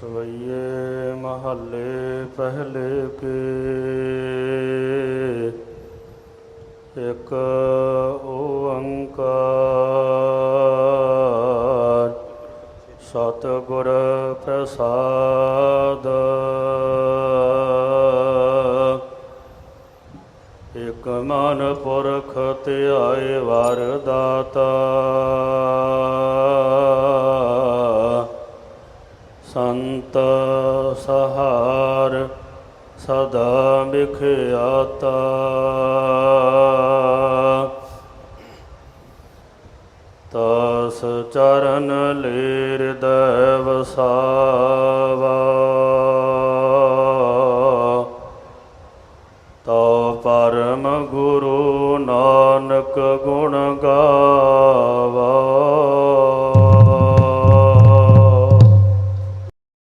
ਸਵਈਏ ਮਹੱਲੇ ਪਹਿਲੇ ਕੇ ਇੱਕ ਓੰਕਾਰ ਸਤਿਗੁਰ ਪ੍ਰਸਾਦ। ਇਕ ਮਨ ਪੁਰਖ ਧਿਆਏ ਵਰਦਾਤਾ ਸੰਤ ਸਹਾਰ ਸਦਾ ਵਿਖਿਆਤਾ। ਤਸ ਚਰਨ ਲੇਰ ਦੇਵ ਸਾਵਾ। ਤੋ ਪਰਮ ਗੁਰੂ ਨਾਨਕ ਗੁਣ ਗਾ